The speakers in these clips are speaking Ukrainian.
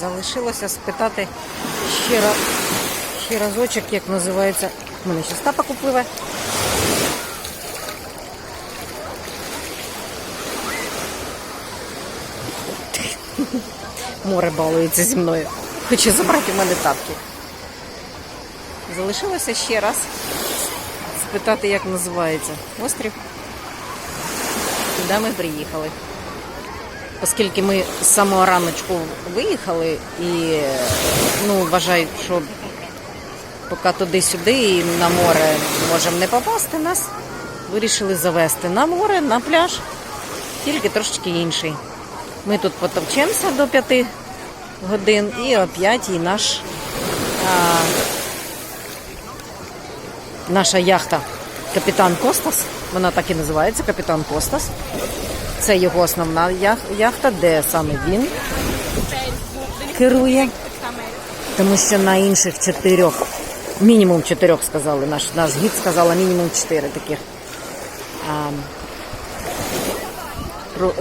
Залишилося спитати ще, раз, ще разочок, як називається. У мене ще тапок upливе. Море балується зі мною. Хоче забрати в мене тапки. Залишилося ще раз спитати, як називається острів. Куди ми приїхали. Оскільки ми з самого раночку виїхали і ну, вважають, що поки туди-сюди і на море можемо не попасти, нас вирішили завести на море, на пляж, тільки трошечки інший. Ми тут потовчемося до п'яти годин і о п'ятій наш, а, наша яхта Капітан Костас, вона так і називається Капітан Костас. Це його основна яхта, де саме він керує. Тому що на інших чотирьох, мінімум чотирьох сказали, наш, наш гід сказала мінімум чотири таких а,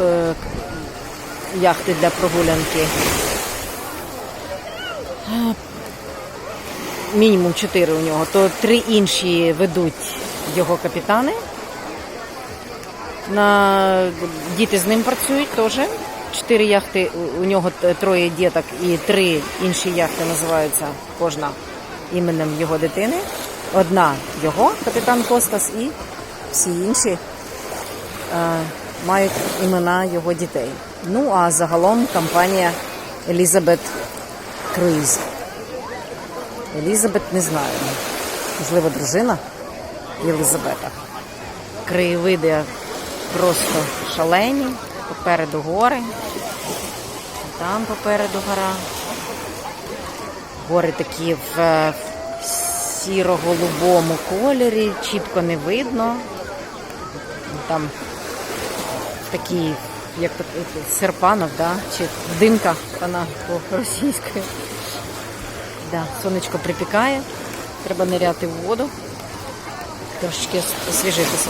е, яхти для прогулянки. Мінімум чотири у нього, то три інші ведуть його капітани. На... Діти з ним працюють теж. Чотири яхти, у- нього троє діток і три інші яхти називаються кожна іменем його дитини. Одна його, капітан Костас, і всі інші е, мають імена його дітей. Ну а загалом компанія Елізабет Круїз. Елізабет не знаю. Можливо, дружина Єлизабета. Краєвиди просто шалені. Попереду гори. Там попереду гора. Гори такі в е, сіро-голубому кольорі, чітко не видно. Там такий, як то серпанок, да? чи димка вона по-російською. Да, сонечко припікає, треба ниряти в воду, трошечки освіжитися.